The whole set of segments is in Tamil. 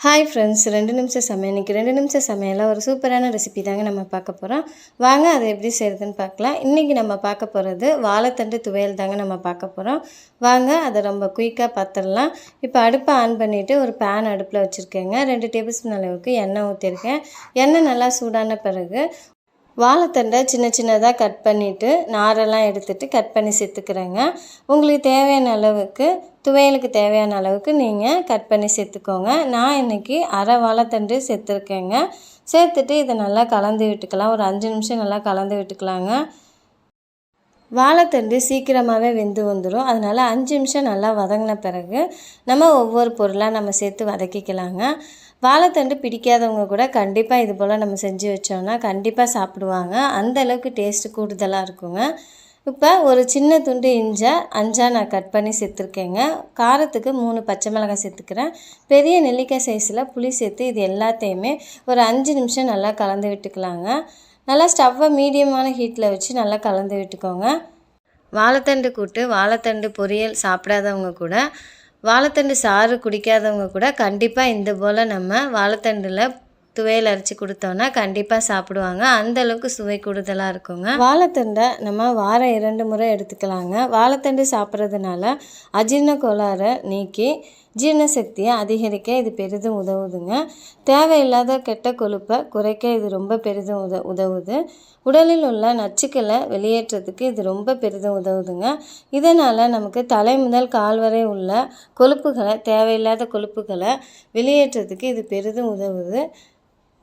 ஹாய் ஃப்ரெண்ட்ஸ் ரெண்டு நிமிஷம் சமையல். இன்றைக்கி ரெண்டு நிமிஷம் சமையலில் ஒரு சூப்பரான ரெசிபி தாங்க நம்ம பார்க்க போகிறோம் வாங்க அதை எப்படி செய்கிறதுன்னு பார்க்கலாம். இன்றைக்கி நம்ம பார்க்க போகிறது வாழைத்தண்டு துவையல் தாங்க நம்ம பார்க்க போகிறோம் வாங்க அதை ரொம்ப குயிக்காக பார்த்துடலாம் இப்போ அடுப்பை ஆன் பண்ணிவிட்டு ஒரு பேன் அடுப்பில் வச்சுருக்கேங்க. ரெண்டு டேபிள் ஸ்பூன் அளவுக்கு எண்ணெய் ஊற்றிருக்கேன் எண்ணெய் நல்லா சூடான பிறகு வாழைத்தண்டை சின்ன சின்னதாக கட் பண்ணிவிட்டு நாரெல்லாம் எடுத்துகிட்டு கட் பண்ணி சேர்த்துக்கிறேங்க. உங்களுக்கு தேவையான அளவுக்கு துவையலுக்கு தேவையான அளவுக்கு நீங்கள் கட் பண்ணி சேர்த்துக்கோங்க. நான் இன்றைக்கி அரை வாழைத்தண்டு சேர்த்துருக்கேங்க. சேர்த்துட்டு இதை நல்லா கலந்து விட்டுக்கலாம். ஒரு அஞ்சு நிமிஷம் நல்லா கலந்து விட்டுக்கலாங்க. வாழைத்தண்டு சீக்கிரமாகவே வெந்து வந்துடும் அதனால் அஞ்சு நிமிஷம் நல்லா வதங்கின பிறகு நம்ம ஒவ்வொரு பொருளாக நம்ம சேர்த்து வதக்கிக்கலாங்க. வாழைத்தண்டு பிடிக்காதவங்க கூட கண்டிப்பாக இது போல் நம்ம செஞ்சு வச்சோன்னா கண்டிப்பாக சாப்பிடுவாங்க. அந்த அளவுக்கு டேஸ்ட்டு கூடுதலாக இருக்குங்க. இப்போ ஒரு சின்ன துண்டு இஞ்சை அஞ்சாக நான் கட் பண்ணி சேர்த்துருக்கேங்க. காரத்துக்கு மூணு பச்சை மிளகாய் சேர்த்துக்கிறேன். பெரிய நெல்லிக்காய் சைஸில் புளி சேர்த்து இது எல்லாத்தையுமே ஒரு அஞ்சு நிமிஷம் நல்லா கலந்து விட்டுக்கலாங்க. நல்லா ஸ்டவ்வை மீடியமான ஹீட்டில் வச்சு நல்லா கலந்து விட்டுக்கோங்க. வாழைத்தண்டு கூட்டு வாழைத்தண்டு பொரியல் சாப்பிடாதவங்க கூட வாழைத்தண்டு சாறு குடிக்காதவங்க கூட கண்டிப்பாக இந்த போல் நம்ம வாழைத்தண்டில் துவையல் அரைச்சி கொடுத்தோன்னா கண்டிப்பாக சாப்பிடுவாங்க. அந்த அளவுக்கு சுவை கூடுதலாக இருக்குங்க. வாழைத்தண்டை நம்ம வாரம் இரண்டு முறை எடுத்துக்கலாங்க. வாழைத்தண்டு சாப்பிட்றதுனால அஜீர்ண கோளாறை நீக்கி ஜீரண சக்தியை அதிகரிக்க இது பெரிதும் உதவுதுங்க. தேவையில்லாத கெட்ட கொழுப்பை குறைக்க இது ரொம்ப பெரிதும் உத உதவுது. உடலில் உள்ள நச்சுக்களை வெளியேற்றத்துக்கு இது ரொம்ப பெரிதும் உதவுதுங்க. இதனால் நமக்கு தலை முதல் கால் வரை உள்ள கொழுப்புகளை தேவையில்லாத கொழுப்புகளை வெளியேற்றத்துக்கு இது பெரிதும் உதவுது.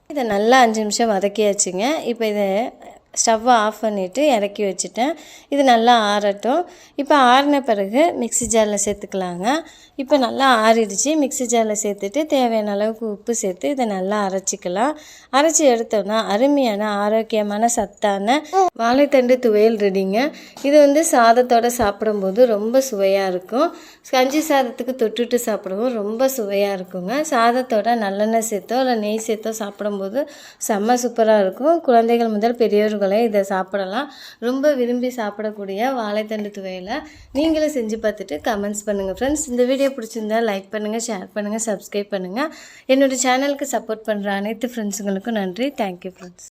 இதை நல்லா அஞ்சு நிமிஷம் வதக்கியாச்சுங்க. இப்போ இதை ஸ்டவ்வை ஆஃப் பண்ணிவிட்டு இறக்கி வச்சுட்டேன். இது நல்லா ஆறட்டும். இப்போ ஆறின பிறகு மிக்சி ஜாரில் சேர்த்துக்கலாங்க. இப்போ நல்லா ஆறிடுச்சு. மிக்சி ஜாரில் சேர்த்துட்டு தேவையான அளவுக்கு உப்பு சேர்த்து இதை நல்லா அரைச்சிக்கலாம். அரைச்சி எடுத்தோம்னா அருமையான ஆரோக்கியமான சத்தான வாழைத்தண்டு துவையல் ரெடிங்க. இது வந்து சாதத்தோடு சாப்பிடும்போது ரொம்ப சுவையாக இருக்கும். கஞ்சி சாதத்துக்கு தொட்டுட்டு சாப்பிடவும் ரொம்ப சுவையாக இருக்குங்க. சாதத்தோட நல்லெண்ணெய் சேர்த்தோ இல்லை நெய் சேர்த்தோ சாப்பிடும்போது செம்ம சூப்பராக இருக்கும். குழந்தைகள் முதல் பெரியவர்கள் உணவுகளை இதை சாப்பிடலாம். ரொம்ப விரும்பி சாப்பிடக்கூடிய வாழைத்தண்டு துவையில் நீங்களும் செஞ்சு பார்த்துட்டு கமெண்ட்ஸ் பண்ணுங்கள் ஃப்ரெண்ட்ஸ் இந்த வீடியோ பிடிச்சிருந்தா லைக் பண்ணுங்கள் ஷேர் பண்ணுங்கள் சப்ஸ்கிரைப் பண்ணுங்கள் என்னோடய சேனலுக்கு சப்போர்ட் பண்ணுற அனைத்து ஃப்ரெண்ட்ஸுங்களுக்கும் நன்றி. Thank you friends